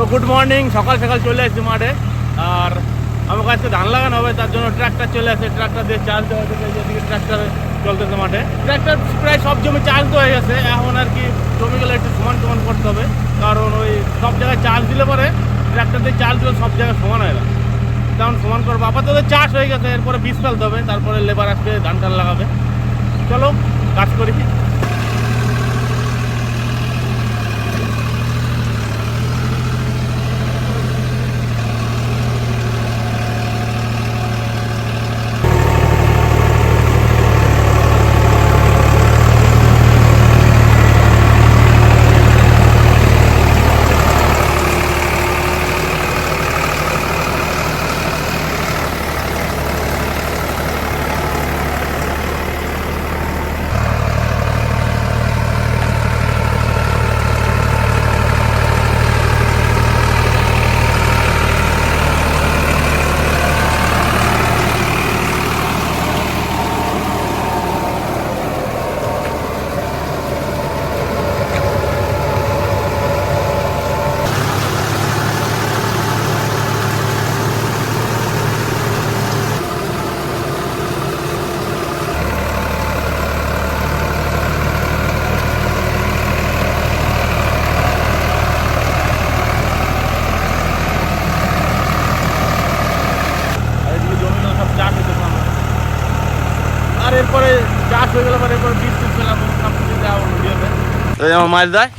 তো good morning সকাল সকাল চলে আসছি মাঠে। আর আমার কাছে ধান লাগানো হবে, তার জন্য ট্রাক্টর চলে আসে। ট্রাক্টর দিয়ে চার্জ দেওয়া ট্রাক্টর চলতেছে মাঠে। ট্রাক্টর প্রায় সব জমি দেওয়া হয়ে গেছে। এখন আর কি জমিগুলো একটু সমান সমান করতে হবে। কারণ ওই সব জায়গায় চার্জ দিলে পরে ট্রাক্টর দিয়ে চার্জ দিলে সব জায়গায় সমান হয় না। তেমন সমান করব। আপাতত চাষ হয়ে গেছে, এরপরে বীজ ফেলতে হবে, তারপরে লেবার আসবে, ধান টান লাগাবে। চলো, কাজ করি আর এদিকে জমিগুলো সব চাষ হইতেছে আমার আর এরপরে চাষ হয়ে গেলে পরে এরপর বীজ টুজ ফেলাবো সব কিছু দেওয়া ভিডিওতে আমার মাছ দেয়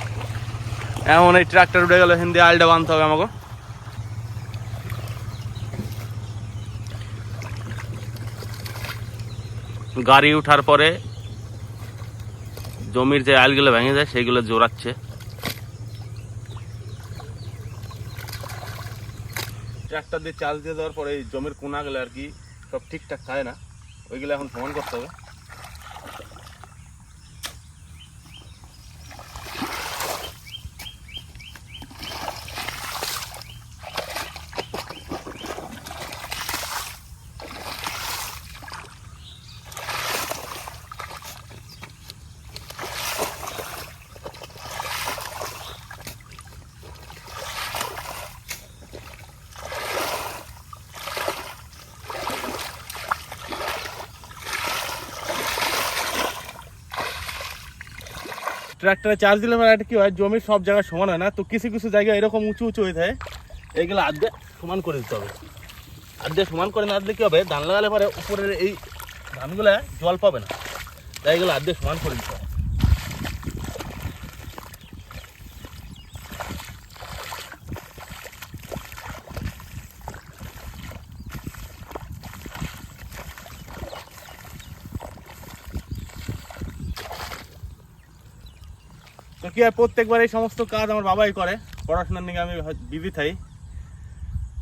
এমন এই ট্রাক্টর উঠে গেল, হিন্দি আলটা হবে আমাকে। গাড়ি উঠার পরে জমির যে আলগুলো ভেঙে যায়, সেইগুলো জোরাচ্ছে ট্রাক্টর দিয়ে চাল দিয়ে দেওয়ার পরে এই জমির কোনাগুলো আর কি সব ঠিকঠাক থাকে না। ওইগুলো এখন সমান করতে হবে। ট্রাক্টরে চার্জ দিলে মানে একটা কী হয়, জমি সব জায়গায় সমান হয় না, তো কিছু কিছু জায়গায় এরকম উঁচু উঁচু হয়ে থাকে। এইগুলো আর্ধে সমান করে দিতে হবে। আর্ধে সমান করে না দিলে কী হবে, ধান লাগালে পরে উপরের এই ধানগুলো জল পাবে না। তাই এগুলো আর্ধে সমান করে দিতে হবে। তো কি আর প্রত্যেকবার এই সমস্ত কাজ আমার বাবাই করে, পড়াশোনার নিয়ে আমি বিজি থাই।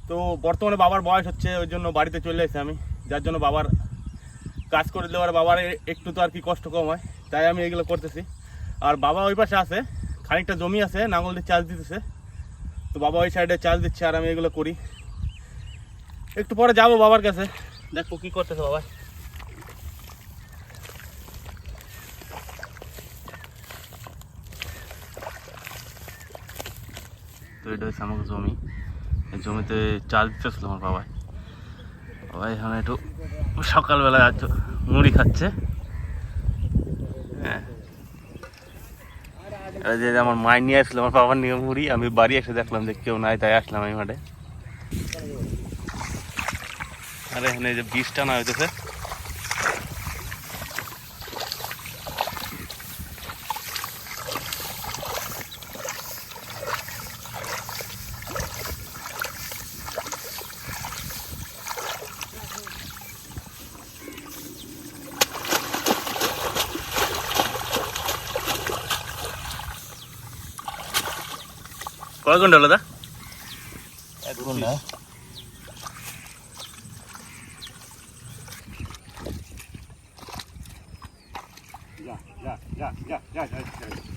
তো বর্তমানে বাবার বয়স হচ্ছে, ওই জন্য বাড়িতে চলে এসেছি আমি। যার জন্য বাবার কাজ করে দেওয়ার বাবার একটু তো আর কি কষ্ট কম হয়, তাই আমি এগুলো করতেছি। আর বাবা ওই পাশে আছে, খানিকটা জমি আছে, নাঙল দিয়ে চার্জ দিতেছে। তো বাবা ওই সাইডে চার্জ দিচ্ছে আর আমি এগুলো করি। একটু পরে যাব বাবার কাছে দেখো কি করতেছে বাবা। এটা হচ্ছে আমার জমি। জমিতে চাল দিতেছিল আমার বাবাই। বাবা এখানে একটু সকালবেলায় আজ মুড়ি খাচ্ছে। হ্যাঁ। যে আমার মায় নিয়ে আসলো, আমার বাবার নিয়ে মুড়ি, আমি বাড়ি এসে দেখলাম যে কেউ নাই, তাই আসলাম আমি মাঠে। আর এখানে যে বীজটা না হইতেছে పదకొండు వాళ్ళదా పదకొండా Yeah, yeah, yeah, yeah, yeah, yeah.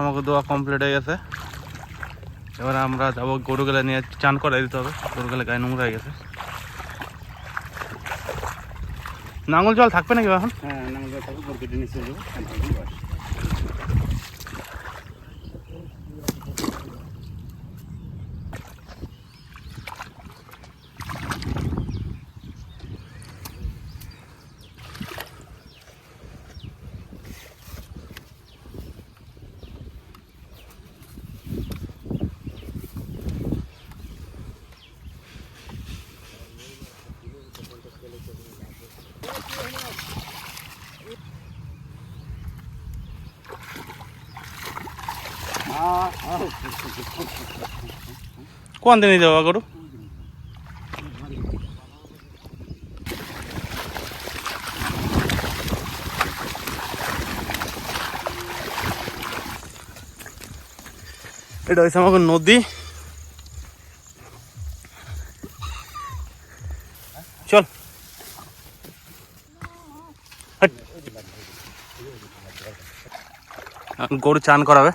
আমাকে দোয়া কমপ্লিট হয়ে গেছে। এবার আমরা যাব গেলে নিয়ে চান করে দিতে হবে। গরু গেলে গায়ে নোংরা হয়ে গেছে। নাঙ্গল জল থাকবে নাকি এখন? হ্যাঁ নাঙ্গল থাকবে গরু কেটে নিয়ে চলে যাব কোন দিনই যাব গরু? এটা হচ্ছে আমাকে নদী। চল। হাট। গরু চান করাবে।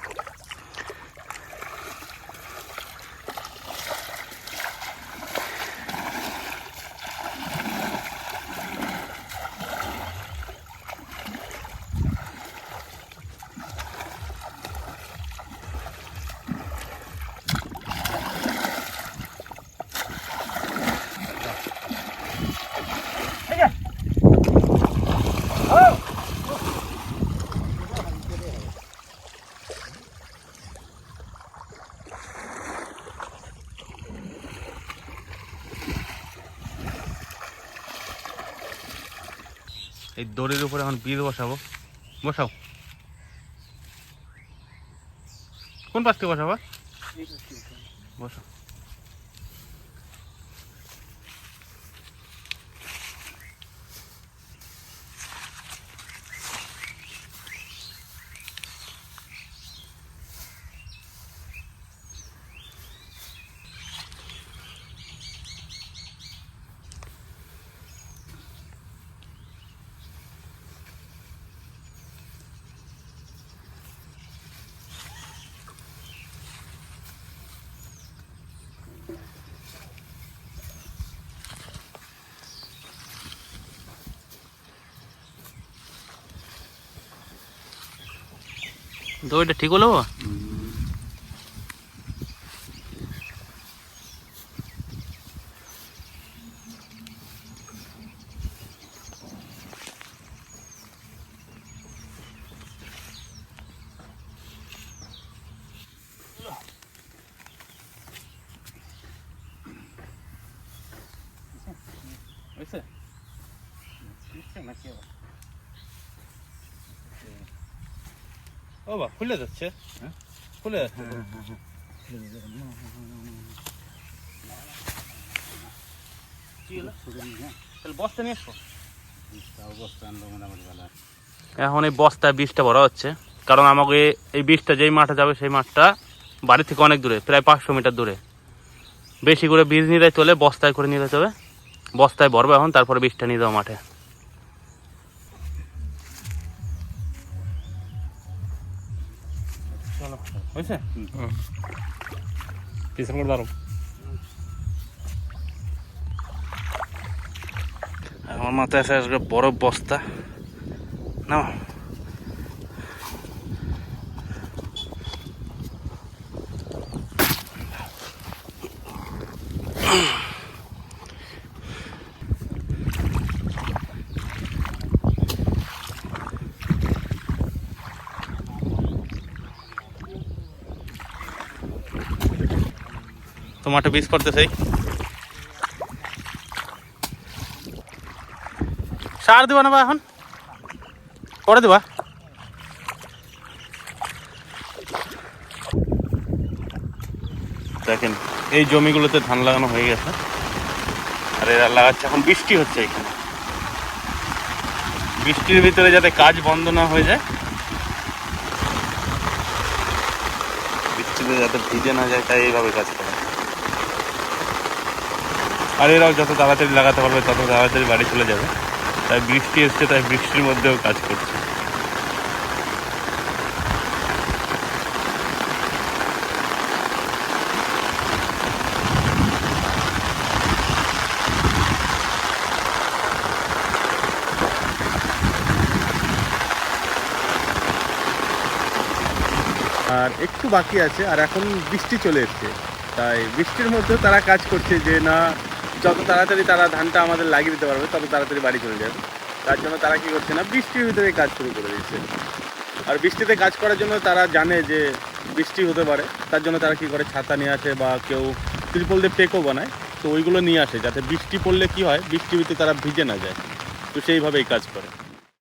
এই দড়ির উপরে এখন বীজ বসাবো। বসাও। কোন পাশ থেকে বসাবা? বসাও। দড়িটা ঠিক হলো বাবা? হয়েছে ও বা খুলে যাচ্ছে। হ্যাঁ? খুলে যাচ্ছে। মোটামুটি ভালো এখন এই বস্তায় বীজটা ভরা হচ্ছে। কারণ আমাকে এই বীজটা যেই মাঠে যাবে সেই মাঠটা বাড়ি থেকে অনেক দূরে প্রায় পাঁচশো মিটার দূরে। বেশি করে বীজ নিয়ে হলে বস্তায় করে নিয়ে যেতে হবে। বস্তায় ভরবো এখন তারপরে বীজটা নিয়ে যাব মাঠে। হয়েছে পিছন করে দাঁড়ো আমার মাথায় আছে আজকে বড় বস্তা না তোমারটা বিষ করতেছে সার দিবা না বা এখন? করে দিবা। দেখেন, এই জমিগুলোতে ধান লাগানো হয়ে গেছে। আর এরা লাগাচ্ছে এখন বৃষ্টি হচ্ছে এখানে। বৃষ্টির ভিতরে যাতে কাজ বন্ধ না হয়ে যায় বৃষ্টিতে যাতে ভিজে না যায়, তাই এইভাবে কাজ করে। আর এরাও যত তাড়াতাড়ি লাগাতে পারবে, তত তাড়াতাড়ি বাড়ি চলে যাবে। তাই বৃষ্টি এসছে, তাই বৃষ্টির মধ্যেও কাজ করছে। বাকি আছে আর এখন বৃষ্টি চলে এসছে। তাই বৃষ্টির মধ্যেও তারা কাজ করছে যে, না, যত তাড়াতাড়ি তারা ধানটা আমাদের লাগিয়ে দিতে পারবে, তত তাড়াতাড়ি বাড়ি চলে যাবে। তার জন্য তারা কি করছে না, বৃষ্টির ভিতরে কাজ শুরু করে দিচ্ছে আর বৃষ্টিতে কাজ করার জন্য তারা জানে যে বৃষ্টি হতে পারে। তার জন্য তারা কি করে, ছাতা নিয়ে আসে বা কেউ ত্রিপল দিয়ে টেকও বানায়। তো ওইগুলো নিয়ে আসে, যাতে বৃষ্টি পড়লে কি হয়, বৃষ্টির ভিতরে তারা ভিজে না যায়। তো সেইভাবেই কাজ করে।